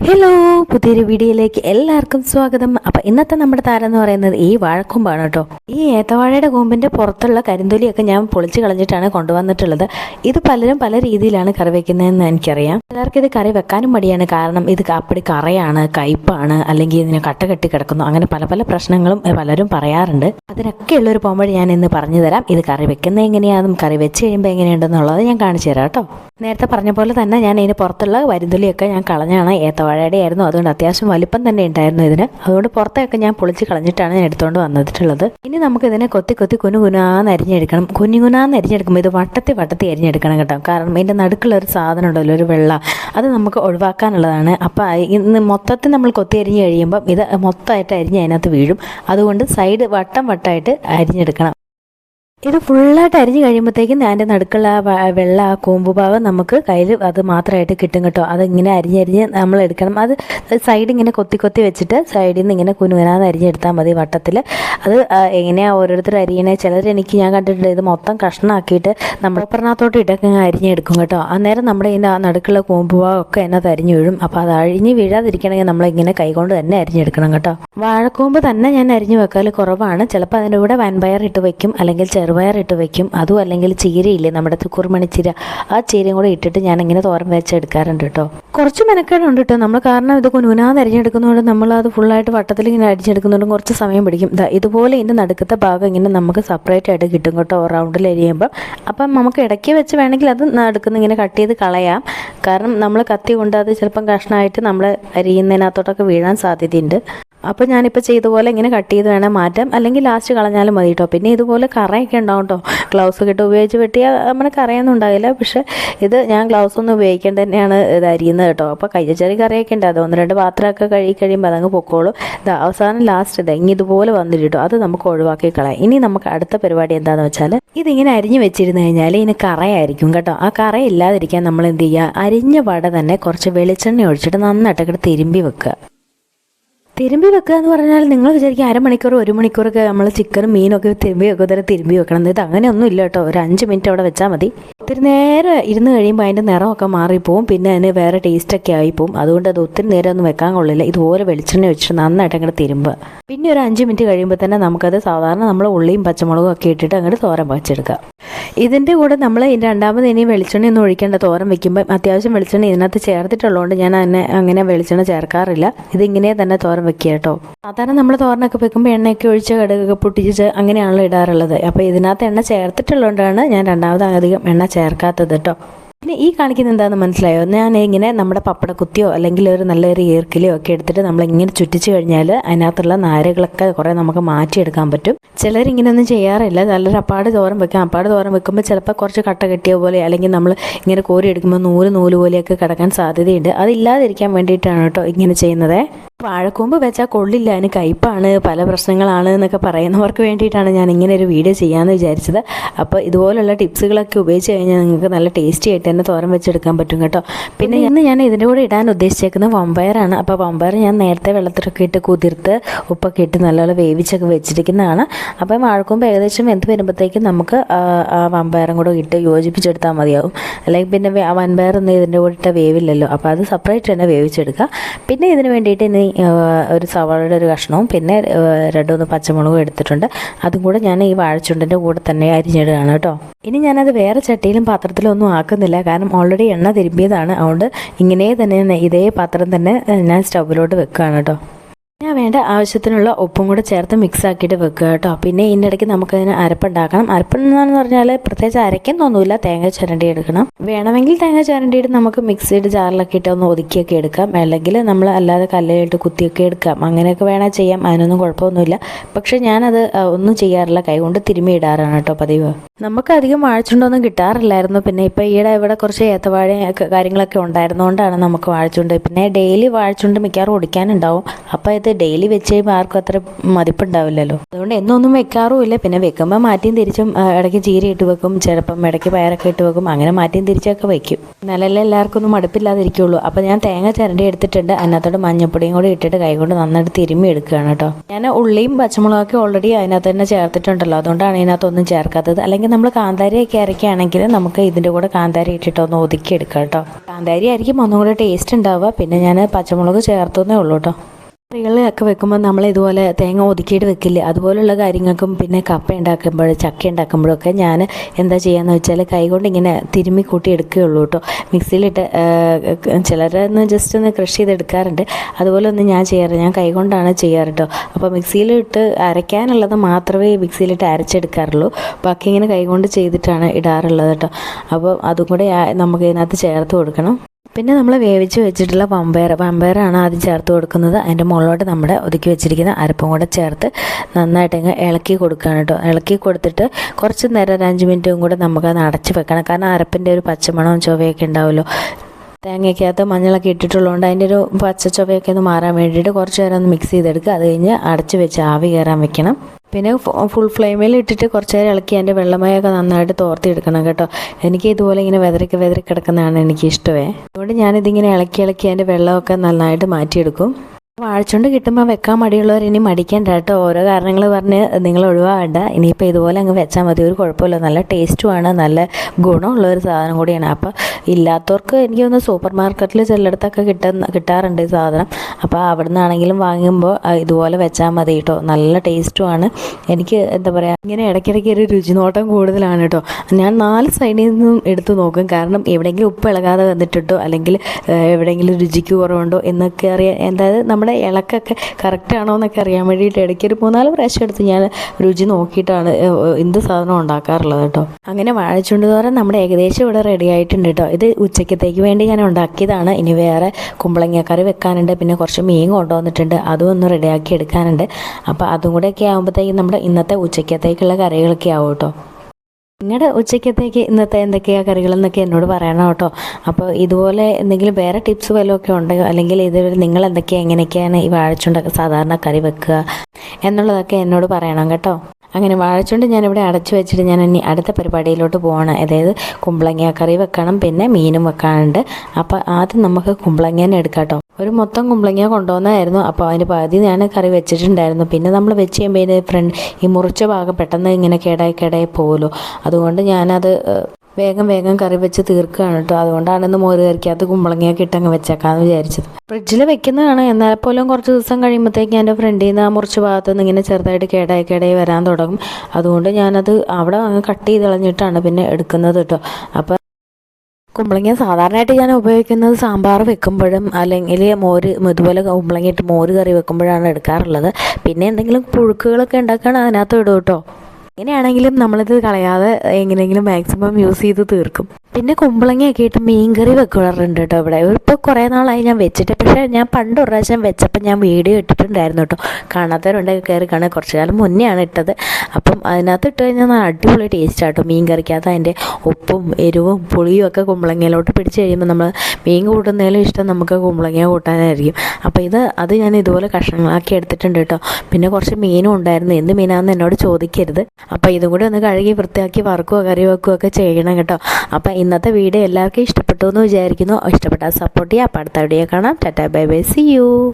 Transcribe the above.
Hello പുതിയൊരു വീഡിയോയിലേക്ക് എല്ലാവർക്കും സ്വാഗതം. അപ്പം ഇന്നത്തെ നമ്മുടെ താരം എന്ന് പറയുന്നത് ഈ വാഴക്കൊമ്പാണ് കേട്ടോ. ഈ ഏത്തവാഴയുടെ കൊമ്പിന്റെ പുറത്തുള്ള കരിന്തൊലിയൊക്കെ ഞാൻ പൊളിച്ച് കളഞ്ഞിട്ടാണ് കൊണ്ടുവന്നിട്ടുള്ളത്. ഇത് പലരും പല രീതിയിലാണ് കറി വെക്കുന്നതെന്ന് എനിക്കറിയാം. എല്ലാവർക്കും ഇത് കറി വെക്കാനും മടിയാണ്. കാരണം ഇത് കാപ്പടി കറയാണ് കയ്പാണ് അല്ലെങ്കിൽ ഇതിനെ കട്ട കെട്ടി കിടക്കുന്നു. അങ്ങനെ പല പല പ്രശ്നങ്ങളും പലരും പറയാറുണ്ട്. അതിനൊക്കെ പോംവഴി ഞാൻ ഇന്ന് പറഞ്ഞു തരാം ഇത് കറി വെക്കുന്നത് എങ്ങനെയാണെന്നും കറി വെച്ച് കഴിയുമ്പോൾ എങ്ങനെയുണ്ടെന്നുള്ളത് ഞാൻ കാണിച്ചു തരാം കേട്ടോ. നേരത്തെ പറഞ്ഞ പോലെ തന്നെ ഞാൻ ഇതിന് പുറത്തുള്ള വരുന്തൊലിയൊക്കെ ഞാൻ കളഞ്ഞാണ്. ഏത്തവാഴയുടെ ആയിരുന്നു അതുകൊണ്ട് അത്യാവശ്യം വലിപ്പം തന്നെ ഉണ്ടായിരുന്നു ഇതിന്. അതുകൊണ്ട് പുറത്തൊക്കെ ഞാൻ പൊളിച്ച് കളഞ്ഞിട്ടാണ് ഞാൻ എടുത്തുകൊണ്ട് വന്നിട്ടുള്ളത്. ഇനി നമുക്ക് ഇതിനെ കൊത്തി കൊത്തി കുനു കുനാന്ന് അരിഞ്ഞെടുക്കണം. കുഞ്ഞു കുനാന്ന് അരിഞ്ഞെടുക്കുമ്പോൾ ഇത് വട്ടത്തി വട്ടത്തി അരിഞ്ഞെടുക്കണം കേട്ടോ. കാരണം ഇതിന്റെ നടുക്കുള്ള ഒരു സാധനം ഉണ്ടല്ലോ ഒരു വെള്ള. അത് നമുക്ക് ഒഴിവാക്കാനുള്ളതാണ്. അപ്പോൾ ഇന്ന് മൊത്തത്തിൽ നമ്മൾ കൊത്തി അരിഞ്ഞ് കഴിയുമ്പം ഇത് മൊത്തമായിട്ട് അരിഞ്ഞ് അതിനകത്ത് വീഴും. അതുകൊണ്ട് സൈഡ് വട്ടം വട്ടമായിട്ട് അരിഞ്ഞെടുക്കണം. ഇത് ഫുള്ളായിട്ട് അരിഞ്ഞ് കഴിയുമ്പോഴത്തേക്കും അതിന്റെ നടുക്കുള്ള വെള്ള ആ കൂമ്പ് ഭാഗം നമുക്ക് കയ്യിൽ അത് മാത്രമായിട്ട് കിട്ടും കേട്ടോ. അതിങ്ങനെ അരിഞ്ഞരിഞ്ഞ് നമ്മൾ എടുക്കണം. അത് സൈഡ് ഇങ്ങനെ കൊത്തി കൊത്തി വെച്ചിട്ട് സൈഡിൽ നിന്ന് ഇങ്ങനെ കുനുവനാന്ന് അരിഞ്ഞെടുത്താൽ മതി വട്ടത്തിൽ അത് എങ്ങനെയാണ് ഓരോരുത്തർ അരിയണേ? ചിലർ എനിക്ക് ഞാൻ കണ്ടിട്ടുണ്ട് ഇത് മൊത്തം കഷ്ണമാക്കിയിട്ട് നമ്മൾ പേപ്പറിനകത്തോട്ട് ഇട്ടൊക്കെ അരിഞ്ഞെടുക്കും കേട്ടോ. അന്നേരം നമ്മുടെ ഇതിന്റെ ആ നടുക്കുള്ള കൂമ്പ് ഒക്കെ അതിനകത്ത് അരിഞ്ഞു വീഴും. അപ്പോൾ അത് അഴിഞ്ഞ് വീഴാതിരിക്കണമെങ്കിൽ നമ്മളിങ്ങനെ കൈകൊണ്ട് തന്നെ അരിഞ്ഞെടുക്കണം കേട്ടോ. വാഴക്കൂമ്പ് തന്നെ ഞാൻ അരിഞ്ഞു വെക്കാൽ കുറവാണ്. ചിലപ്പോൾ അതിന്റെ കൂടെ വൻപയർ ഇട്ട് വയ്ക്കും അല്ലെങ്കിൽ ചെറുപയർ ഇട്ട് വെക്കും. അതും അല്ലെങ്കിൽ ചീരയില്ലേ നമ്മുടെ കുറുമണി ചീര. ആ ചീരയും കൂടെ ഇട്ടിട്ട് ഞാൻ ഇങ്ങനെ തോരൻ വെച്ചെടുക്കാറുണ്ട് കേട്ടോ. കുറച്ച് മെനക്കേടുണ്ട് കേട്ടോ. നമ്മൾ കാരണം ഇത് കുനുകുനാന്ന് അരിഞ്ഞെടുക്കുന്നതുകൊണ്ട് നമ്മൾ അത് ഫുള്ളായിട്ട് വട്ടത്തിൽ ഇങ്ങനെ അരിഞ്ഞെടുക്കുന്നതുകൊണ്ട് കുറച്ച് സമയം പിടിക്കും. ഇതുപോലെ ഇതിന്റെ നടുക്കത്തെ ഭാഗം ഇങ്ങനെ നമുക്ക് സെപ്പറേറ്റ് ആയിട്ട് കിട്ടും കേട്ടോ റൗണ്ടിൽ അരിയുമ്പോൾ അപ്പം നമുക്ക് ഇടയ്ക്ക് വെച്ച് വേണമെങ്കിൽ അത് നടുക്കുന്ന ഇങ്ങനെ കട്ട് ചെയ്ത് കളയാം. കാരണം നമ്മൾ കത്തി കൊണ്ട് അത് ചിലപ്പം കഷ്ണമായിട്ട് നമ്മൾ അരിയുന്നതിനകത്തോട്ടൊക്കെ വീഴാൻ സാധ്യതയുണ്ട്. അപ്പോൾ ഞാനിപ്പോൾ ചെയ്ത പോലെ ഇങ്ങനെ കട്ട് ചെയ്ത് വേണേൽ മാറ്റാം. അല്ലെങ്കിൽ ലാസ്റ്റ് കളഞ്ഞാലും മതി കേട്ടോ. പിന്നെ ഇതുപോലെ കറയൊക്കെ ഉണ്ടാവും കേട്ടോ ഗ്ലൗസ് ഒക്കെ ഇട്ട് ഉപയോഗിച്ച് വെട്ടിയാൽ നമുക്ക് അറിയാമെന്നുണ്ടാകില്ല പക്ഷെ ഇത് ഞാൻ ഗ്ലൗസ് ഒന്നും ഉപയോഗിക്കേണ്ട തന്നെയാണ് ഇത് അരിയുന്നത് കേട്ടോ അപ്പോൾ കയ്യ ചെറിയ കറിയൊക്കെ ഉണ്ട്. അത് ഒന്ന് രണ്ട് പാത്രമൊക്കെ കഴുകി കഴിയുമ്പോൾ അതങ്ങ് പൊക്കോളും. ഇത് അവസാനം ലാസ്റ്റ് ഇത് ഇങ്ങനെ ഇതുപോലെ വന്നിട്ട് കേട്ടോ അത് നമുക്ക് ഒഴിവാക്കി കളയാം. ഇനി നമുക്ക് അടുത്ത പരിപാടി എന്താണെന്ന് വെച്ചാൽ ഇതിങ്ങനെ അരിഞ്ഞ് വെച്ചിരുന്ന് കഴിഞ്ഞാൽ ഇതിന് കറയായിരിക്കും കേട്ടോ. ആ കറ ഇല്ലാതിരിക്കാൻ നമ്മൾ എന്ത് ചെയ്യുക അരിഞ്ഞ വട തന്നെ കുറച്ച് വെളിച്ചെണ്ണ ഒഴിച്ചിട്ട് നന്നായിട്ടൊക്കെ തിരുമ്പി വെക്കുക. തിരുമ്പി വെക്കുക എന്ന് പറഞ്ഞാൽ നിങ്ങൾ വിചാരിക്കും അരമണിക്കൂർ ഒരു മണിക്കൂറൊക്കെ നമ്മൾ ചിക്കനും മീനൊക്കെ തിരുമ്പി വെക്കുക തരം തിരുമ്പി വെക്കണം. ഇത് അങ്ങനെയൊന്നും ഇല്ല കേട്ടോ. ഒരു അഞ്ച് മിനിറ്റ് അവിടെ വെച്ചാൽ മതി. ഒത്തിരി നേരം ഇരുന്ന് കഴിയുമ്പോൾ അതിന്റെ നിറമൊക്കെ മാറിപ്പോവും. പിന്നെ അതിന് വേറെ ടേസ്റ്റൊക്കെ ആയിപ്പോവും. അതുകൊണ്ട് അത് ഒത്തിരി നേരം ഒന്നും വെക്കാൻ കൊള്ളില്ല. ഇതുപോലെ വെളിച്ചെണ്ണ വെച്ചിട്ട് നന്നായിട്ട് അങ്ങോട്ട് തിരുമ്പുക. പിന്നെ ഒരു അഞ്ച് മിനിറ്റ് കഴിയുമ്പോൾ തന്നെ നമുക്കത് സാധാരണ നമ്മൾ ഉള്ളിയും പച്ചമുളകും ഒക്കെ ഇട്ടിട്ട് അങ്ങോട്ട് തോരൻ വെച്ചെടുക്കുക ഇതിന്റെ കൂടെ നമ്മൾ രണ്ടാമത് ഇനി വെളിച്ചെണ്ണ ഒന്നും ഒഴിക്കേണ്ട തോരൻ വെക്കുമ്പോൾ അത്യാവശ്യം വെളിച്ചെണ്ണ ഇതിനകത്ത് ചേർത്തിട്ടുള്ളതുകൊണ്ട് ഞാൻ അതിനെ അങ്ങനെ വെളിച്ചെണ്ണ ചേർക്കാറില്ല. ഇതിങ്ങനെ തന്നെ തോരൻ വെക്കുക കേട്ടോ. സാധാരണ നമ്മൾ തോരനൊക്കെ വെക്കുമ്പോൾ എണ്ണയൊക്കെ ഒഴിച്ച് കടുകൊക്കെ പൊട്ടിച്ച് അങ്ങനെയാണല്ലോ ഇടാറുള്ളത്. അപ്പോൾ ഇതിനകത്ത് എണ്ണ ചേർത്തിട്ടുള്ളതുകൊണ്ടാണ് ഞാൻ രണ്ടാമത് അധികം എണ്ണ ചേർക്കാത്തത് കേട്ടോ. പിന്നെ ഈ കാണിക്കുന്ന എന്താണെന്ന് മനസ്സിലായോ? ഞാൻ ഇങ്ങനെ നമ്മുടെ പപ്പടക്കുത്തിയോ അല്ലെങ്കിൽ ഒരു നല്ലൊരു ഈർക്കിലോ ഒക്കെ എടുത്തിട്ട് നമ്മൾ ഇങ്ങനെ ചുറ്റിച്ച് കഴിഞ്ഞാൽ അതിനകത്തുള്ള നാരുകളൊക്കെ കുറേ നമുക്ക് മാറ്റിയെടുക്കാൻ പറ്റും. ചിലർ ഇങ്ങനെയൊന്നും ചെയ്യാറില്ല. നല്ലൊരു അപ്പാട് തോരൻ വെക്കാം. അപ്പാട് തോരൻ വെക്കുമ്പോൾ ചിലപ്പോൾ കുറച്ച് കട്ട കെട്ടിയ പോലെ അല്ലെങ്കിൽ നമ്മൾ ഇങ്ങനെ കോരി എടുക്കുമ്പോൾ നൂൽ നൂൽ പോലെയൊക്കെ കിടക്കാൻ സാധ്യതയുണ്ട്. അതില്ലാതിരിക്കാൻ വേണ്ടിയിട്ടാണ് കേട്ടോ ഇങ്ങനെ ചെയ്യുന്നത്. വാഴക്കൂമ്പ് വെച്ചാൽ കൊള്ളില്ല. അതിന് കയ്പാണ് പല പ്രശ്നങ്ങളാണ് എന്നൊക്കെ പറയുന്നവർക്ക് വേണ്ടിയിട്ടാണ് ഞാൻ ഇങ്ങനെ ഒരു വീഡിയോ ചെയ്യാമെന്ന് വിചാരിച്ചത്. അപ്പോൾ ഇതുപോലുള്ള ടിപ്സുകളൊക്കെ ഉപയോഗിച്ച് കഴിഞ്ഞാൽ നിങ്ങൾക്ക് നല്ല ടേസ്റ്റി ആയിട്ട് തന്നെ തോരൻ വെച്ചെടുക്കാൻ പറ്റും കേട്ടോ. പിന്നെ ഇന്ന് ഞാൻ ഇതിന്റെ കൂടെ ഇടാൻ ഉദ്ദേശിച്ചേക്കുന്നത് വമ്പയറാണ്. അപ്പോൾ വമ്പയർ ഞാൻ നേരത്തെ വെള്ളത്തിലൊക്കെ ഇട്ട് കുതിർത്ത് ഉപ്പൊക്കെ ഇട്ട് നല്ലപോലെ വേവിച്ചൊക്കെ വെച്ചിരിക്കുന്നതാണ്. അപ്പം വാഴക്കൊമ്പ് ഏകദേശം വെന്ത് വരുമ്പോഴത്തേക്കും നമുക്ക് ആ വമ്പയറും കൂടെ ഇട്ട് യോജിപ്പിച്ചെടുത്താൽ മതിയാവും. അല്ലെങ്കിൽ പിന്നെ വൻപയറൊന്നും ഇതിന്റെ കൂടെ ഇട്ട വേവില്ലല്ലോ. അപ്പോൾ അത് സെപ്പറേറ്റ് തന്നെ വേവിച്ചെടുക്കുക പിന്നെ ഇതിന് വേണ്ടിയിട്ട് ഇനി ഒരു സവാളയുടെ ഒരു കഷ്ണവും പിന്നെ ആ, രണ്ടുമൂന്ന് പച്ചമുളകും എടുത്തിട്ടുണ്ട്. അതും കൂടെ ഞാൻ ഈ വാഴച്ചുണ്ടിന്റെ കൂടെ തന്നെ അരിഞ്ഞിടുകയാണ് കേട്ടോ. ഇനി ഞാനത് വേറെ ചട്ടിയിലും പാത്രത്തിലും ഒന്നും ആക്കുന്നില്ല. കാരണം ഓൾറെഡി എണ്ണ തിരുമ്പിയതാണ്. അതുകൊണ്ട് ഇങ്ങനെ തന്നെ ഇതേ പാത്രം തന്നെ ഞാൻ സ്റ്റൗവിലോട്ട് വെക്കുകയാണ് കേട്ടോ. ഞാൻ വേണ്ട ആവശ്യത്തിനുള്ള ഉപ്പും കൂടെ ചേർത്ത് മിക്സ് ആക്കിയിട്ട് വെക്കുക കേട്ടോ. പിന്നെ ഇതിനിടയ്ക്ക് നമുക്കതിന് അരപ്പുണ്ടാക്കണം. അരപ്പെന്ന് പറഞ്ഞാൽ പ്രത്യേകിച്ച് അരയ്ക്കുന്നൊന്നുമില്ല തേങ്ങ ചിരണ്ടി എടുക്കണം. വേണമെങ്കിൽ തേങ്ങ ചിരണ്ടിയിട്ട് നമുക്ക് മിക്സിയുടെ ജാറിലൊക്കെ ഇട്ട് ഒന്ന് ഒതുക്കിയൊക്കെ എടുക്കാം. അല്ലെങ്കിൽ നമ്മൾ അല്ലാതെ കല്ലിലിട്ട് കുത്തിയൊക്കെ എടുക്കാം. അങ്ങനെയൊക്കെ വേണേൽ ചെയ്യാം. അതിനൊന്നും കുഴപ്പമൊന്നുമില്ല. പക്ഷേ ഞാനത് ഒന്നും ചെയ്യാറില്ല. കൈകൊണ്ട് തിരുമ്മി ഇടാറാണ് കേട്ടോ പതിവ്. നമുക്ക് അധികം വാഴച്ചുണ്ടൊന്നും കിട്ടാറില്ലായിരുന്നു. പിന്നെ ഇപ്പോൾ ഈയിടെ ഇവിടെ കുറച്ച് ഏത്തവാഴ കാര്യങ്ങളൊക്കെ ഉണ്ടായിരുന്നുകൊണ്ടാണ് നമുക്ക് വാഴച്ചുണ്ട്. പിന്നെ ഡെയിലി വാഴച്ചുണ്ട് മിക്കവാറും ഒടിക്കാനുണ്ടാവും. അപ്പോൾ ഇത് ഡെയിലി വെച്ച് കഴിയുമ്പോൾ ആർക്കും അത്ര മതിപ്പുണ്ടാവില്ലല്ലോ. അതുകൊണ്ട് എന്നൊന്നും വെക്കാറുമില്ല. പിന്നെ വെക്കുമ്പോൾ മാറ്റിയും തിരിച്ചും ഇടയ്ക്ക് ചീര ഇട്ട് വെക്കും. ചിലപ്പം ഇടയ്ക്ക് പയറൊക്കെ ഇട്ട് വെക്കും. അങ്ങനെ മാറ്റിയും തിരിച്ചൊക്കെ വെക്കും. എന്നാലല്ലേ എല്ലാവർക്കും ഒന്നും മടുപ്പില്ലാതിരിക്കുള്ളൂ. അപ്പോൾ ഞാൻ തേങ്ങ ചിരണ്ടി എടുത്തിട്ടുണ്ട്. അതിനകത്തോട്ട് മഞ്ഞപ്പൊടിയും കൂടി ഇട്ടിട്ട് കൈകൊണ്ട് നന്നായിട്ട് തിരുമ്മി എടുക്കുകയാണ് കേട്ടോ. ഞാൻ ഉള്ളിയും പച്ചമുളകൊക്കെ ഓൾറെഡി അതിനകത്ത് തന്നെ ചേർത്തിട്ടുണ്ടല്ലോ. അതുകൊണ്ടാണ് ഇതിനകത്തൊന്നും ചേർക്കാത്തത്. അല്ലെങ്കിൽ നമ്മൾ കാന്താരിയൊക്കെ ഇറക്കുകയാണെങ്കിൽ നമുക്ക് ഇതിന്റെ കൂടെ കാന്താരി ഇട്ടിട്ട് ഒന്ന് ഒതുക്കി എടുക്കാം കേട്ടോ. കാന്താരി ആയിരിക്കും ഒന്നും കൂടെ ടേസ്റ്റ് ഉണ്ടാവുക. പിന്നെ ഞാൻ പച്ചമുളക് ചേർത്തുന്നേ ഉള്ളൂ കേട്ടോ. കറികളിലൊക്കെ വെക്കുമ്പോൾ നമ്മൾ ഇതുപോലെ തേങ്ങ ഒതുക്കിയിട്ട് വെക്കില്ലേ? അതുപോലുള്ള കാര്യങ്ങൾക്കും പിന്നെ കപ്പ ഉണ്ടാക്കുമ്പോൾ ചക്ക ഉണ്ടാക്കുമ്പോഴൊക്കെ ഞാൻ എന്താ ചെയ്യാന്ന് വെച്ചാൽ കൈകൊണ്ട് ഇങ്ങനെ തിരുമ്മി കൂട്ടി എടുക്കുകയുള്ളൂ കേട്ടോ. മിക്സിയിലിട്ട് ചിലരൊന്ന് ജസ്റ്റ് ഒന്ന് ക്രഷ് ചെയ്തെടുക്കാറുണ്ട്. അതുപോലെ ഒന്നും ഞാൻ ചെയ്യാറ് ഞാൻ കൈകൊണ്ടാണ് ചെയ്യാറ് കേട്ടോ. അപ്പോൾ മിക്സിയിലിട്ട് അരയ്ക്കാനുള്ളത് മാത്രമേ മിക്സിയിലിട്ട് അരച്ചെടുക്കാറുള്ളൂ. ബാക്കി ഇങ്ങനെ കൈകൊണ്ട് ചെയ്തിട്ടാണ് ഇടാറുള്ളത് കേട്ടോ. അപ്പോൾ അതും കൂടെ നമുക്ക് ഇതിനകത്ത് ചേർത്ത് കൊടുക്കണം. പിന്നെ നമ്മൾ വേവിച്ച് വെച്ചിട്ടുള്ള വമ്പയർ വമ്പയറാണ് ആദ്യം ചേർത്ത് കൊടുക്കുന്നത്. അതിന്റെ മുകളിലോട്ട് നമ്മുടെ ഒതുക്കി വെച്ചിരിക്കുന്ന അരപ്പും കൂടെ ചേർത്ത് നന്നായിട്ട് അങ്ങ് ഇളക്കി കൊടുക്കുകയാണ് കേട്ടോ. ഇളക്കി കൊടുത്തിട്ട് കുറച്ച് നേരം ഒരു അഞ്ച് മിനിറ്റും കൂടെ നമുക്കത് അടച്ച് വെക്കണം. കാരണം അരപ്പിന്റെ ഒരു പച്ചമണവും ചൊവയൊക്കെ ഉണ്ടാവുമല്ലോ. തേങ്ങയ്ക്കകത്ത് മഞ്ഞളൊക്കെ ഇട്ടിട്ടുള്ളതുകൊണ്ട് അതിന്റെ ഒരു പച്ച ചൊവയൊക്കെ ഒന്ന് മാറാൻ വേണ്ടിയിട്ട് കുറച്ച് നേരം ഒന്ന് മിക്സ് ചെയ്തെടുക്കുക. അത് കഴിഞ്ഞ് അടച്ച് വെച്ച് ആവി കയറാൻ വെക്കണം. പിന്നെ ഫുൾ ഫ്ലെയിമിൽ ഇട്ടിട്ട് കുറച്ച് നേരം ഇളക്കി അതിന്റെ വെള്ളമയൊക്കെ നന്നായിട്ട് തോർത്തി എടുക്കണം കേട്ടോ. എനിക്ക് ഇതുപോലെ ഇങ്ങനെ വെതറിക്ക് വെതറി കിടക്കുന്നതാണ് എനിക്ക് ഇഷ്ടമേ അതുകൊണ്ട് ഞാനിതിങ്ങനെ ഇളക്കി ഇളക്കി അതിന്റെ വെള്ളമൊക്കെ നന്നായിട്ട് മാറ്റിയെടുക്കും. വാഴച്ചുണ്ട് കിട്ടുമ്പോൾ വെക്കാൻ മടിയുള്ളവർ ഇനി മടിക്കേണ്ട കേട്ടോ. ഓരോ കാരണങ്ങൾ പറഞ്ഞ് നിങ്ങൾ ഒഴിവാകണ്ട. ഇനിയിപ്പോൾ ഇതുപോലെ അങ്ങ് വെച്ചാൽ മതി. ഒരു കുഴപ്പമില്ല. നല്ല ടേസ്റ്റുമാണ് നല്ല ഗുണമുള്ള ഒരു സാധനം കൂടിയാണ്. അപ്പോൾ ഇല്ലാത്തവർക്ക് എനിക്ക് ഒന്ന് സൂപ്പർ മാർക്കറ്റിൽ ചിലയിടത്തൊക്കെ കിട്ടുന്ന കിട്ടാറുണ്ട് ഈ സാധനം. അപ്പോൾ അവിടെ നിന്നാണെങ്കിലും വാങ്ങുമ്പോൾ ഇതുപോലെ വെച്ചാൽ മതി കേട്ടോ നല്ല ടേസ്റ്റുമാണ് എനിക്ക് എന്താ പറയുക ഇങ്ങനെ ഇടയ്ക്കിടയ്ക്ക് ഒരു രുചിനോട്ടം കൂടുതലാണ് കേട്ടോ ഞാൻ നാല് സൈഡിൽ നിന്നും എടുത്ത് നോക്കും. കാരണം എവിടെയെങ്കിലും ഉപ്പ് ഇളകാതെ വന്നിട്ടുണ്ടോ അല്ലെങ്കിൽ എവിടെയെങ്കിലും രുചിക്ക് കുറവുണ്ടോ എന്നൊക്കെ അറിയാൻ അതായത് നമ്മുടെ ഇളക്കൊക്കെ കറക്റ്റ് ആണോ എന്നൊക്കെ അറിയാൻ വേണ്ടിയിട്ട് ഇടയ്ക്ക് ഒരു മൂന്നാൽ പ്രാവശ്യം എടുത്ത് ഞാൻ രുചി നോക്കിയിട്ടാണ് എന്ത് സാധനം ഉണ്ടാക്കാറുള്ളത് കേട്ടോ. അങ്ങനെ വാഴച്ചുണ്ട് തോരൻ നമ്മുടെ ഏകദേശം ഇവിടെ റെഡി ആയിട്ടുണ്ട് കേട്ടോ. ഇത് ഉച്ചക്കത്തേക്ക് വേണ്ടി ഞാൻ ഉണ്ടാക്കിയതാണ്. ഇനി വേറെ കുമ്പളങ്ങ കറി വെക്കാനുണ്ട്. പിന്നെ കുറച്ച് മീൻ കൊണ്ടുവന്നിട്ടുണ്ട്. അതും ഒന്ന് റെഡിയാക്കി എടുക്കാനുണ്ട്. അപ്പോൾ അതും കൂടെയൊക്കെ ആകുമ്പോഴത്തേക്കും നമ്മുടെ ഇന്നത്തെ ഉച്ചക്കത്തേക്കുള്ള കറികളൊക്കെ ആവും കേട്ടോ. നിങ്ങളുടെ ഉച്ചയ്ക്കത്തേക്ക് ഇന്നത്തെ എന്തൊക്കെയാണ് കറികളെന്നൊക്കെ എന്നോട് പറയണം കേട്ടോ. അപ്പോൾ ഇതുപോലെ എന്തെങ്കിലും വേറെ ടിപ്സ് വല്ലതൊക്കെ ഉണ്ടെങ്കിൽ അല്ലെങ്കിൽ ഇത് നിങ്ങൾ എന്തൊക്കെയാണ് എങ്ങനെയൊക്കെയാണ് ഈ വാഴച്ചുണ്ടൊക്കെ സാധാരണ കറി വെക്കുക എന്നുള്ളതൊക്കെ എന്നോട് പറയണം കേട്ടോ. അങ്ങനെ വാഴച്ചുണ്ട് ഞാനിവിടെ അടച്ചു വെച്ചിട്ട് ഞാൻ ഇനി അടുത്ത പരിപാടിയിലോട്ട് പോകണം അതായത് കുമ്പളങ്ങ കറി വെക്കണം പിന്നെ മീനും വെക്കാനുണ്ട്. അപ്പോൾ ആദ്യം നമുക്ക് കുമ്പളങ്ങേനെ എടുക്കാം കേട്ടോ. ഒരു മൊത്തം കുമ്പളങ്ങ കൊണ്ടുവന്നായിരുന്നു. അപ്പോൾ അതിന് പകുതി ഞാൻ കറി വെച്ചിട്ടുണ്ടായിരുന്നു. പിന്നെ നമ്മൾ വെച്ച് കഴിയുമ്പോൾ ഫ്രണ്ട് ഈ മുറിച്ച ഭാഗം പെട്ടെന്ന് ഇങ്ങനെ കേടായി കേടായി പോകുമല്ലോ അതുകൊണ്ട് ഞാനത് വേഗം വേഗം കറി വെച്ച് തീർക്കുകയാണ് കേട്ടോ. അതുകൊണ്ടാണ് ഇന്ന് മോര് കറിക്കകത്ത് കുമ്പളങ്ങയൊക്കെ ഇട്ടങ്ങ് വെച്ചേക്കാന്ന് വിചാരിച്ചത്. ഫ്രിഡ്ജിൽ വെക്കുന്നതാണ്. എന്നാൽ പോലും കുറച്ച് ദിവസം കഴിയുമ്പോഴത്തേക്ക് എന്റെ ഫ്രണ്ടിൽ നിന്ന് ആ മുറിച്ച് ഭാഗത്ത് നിന്ന് ഇങ്ങനെ ചെറുതായിട്ട് കേടായി കേടായി വരാൻ തുടങ്ങും. അതുകൊണ്ട് ഞാനത് അവിടെ അങ്ങ് കട്ട് ചെയ്ത് കളഞ്ഞിട്ടാണ് പിന്നെ എടുക്കുന്നത് കേട്ടോ. അപ്പോൾ കുമ്പളങ്ങ സാധാരണയായിട്ട് ഞാൻ ഉപയോഗിക്കുന്നത് സാമ്പാർ വെക്കുമ്പോഴും അല്ലെങ്കിൽ മോര് ഇതുപോലെ കുമ്പളങ്ങയിട്ട് മോര് കറി വെക്കുമ്പോഴാണ് എടുക്കാറുള്ളത്. പിന്നെ എന്തെങ്കിലും പുഴുക്കുകളൊക്കെ ഉണ്ടാക്കുകയാണ് അതിനകത്ത് ഇടും കേട്ടോ. എങ്ങനെയാണെങ്കിലും നമ്മളിത് കളയാതെ എങ്ങനെയെങ്കിലും മാക്സിമം യൂസ് ചെയ്ത് തീർക്കും. പിന്നെ കുമ്പളങ്ങയൊക്കെ ഇട്ട് മീൻകറി വെക്കാറുണ്ട് കേട്ടോ ഇവിടെ. ഇപ്പോൾ കുറേ നാളായി ഞാൻ വെച്ചിട്ട്. പക്ഷേ ഞാൻ പണ്ട് ഒരു പ്രാവശ്യം വെച്ചപ്പോൾ ഞാൻ വീഡിയോ ഇട്ടിട്ടുണ്ടായിരുന്നു കേട്ടോ. കാണാത്തവരുണ്ടെങ്കിൽ കയറി കാണാൻ കുറച്ച് കാലം മുന്നെയാണ് ഇട്ടത്. അപ്പം അതിനകത്ത് ഇട്ട് കഴിഞ്ഞാൽ അടിപൊളി ടേസ്റ്റ് ആട്ടോ മീൻ കറിക്കകത്ത് അതിന്റെ ഉപ്പും എരിവും പുളിയും ഒക്കെ കുമ്പളങ്ങയിലോട്ട് പിടിച്ച് കഴിയുമ്പോൾ നമ്മൾ മീൻ കൂട്ടുന്നതിലും ഇഷ്ടം നമുക്ക് കുമ്പളങ്ങ കൂട്ടാനായിരിക്കും. അപ്പോൾ ഇത് അത് ഞാൻ ഇതുപോലെ കഷ്ണങ്ങളാക്കി എടുത്തിട്ടുണ്ട് കേട്ടോ. പിന്നെ കുറച്ച് മീനും ഉണ്ടായിരുന്നു. എന്ത് മീനാണെന്ന് എന്നോട് ചോദിക്കരുത്. അപ്പോൾ ഇതും കൂടി ഒന്ന് കഴുകി വൃത്തിയാക്കി വറുക്കുകയോ കറി വെക്കുകയോ ഒക്കെ ചെയ്യണം കേട്ടോ. അപ്പോൾ ഇന്നത്തെ വീഡിയോ എല്ലാവർക്കും ഇഷ്ടപ്പെട്ടു എന്ന് വിചാരിക്കുന്നു. ഇഷ്ടപ്പെട്ടാൽ സപ്പോർട്ട് ചെയ്യാം അപ്പോൾ അടുത്ത വീഡിയോ കാണാം. Tata bye bye. See you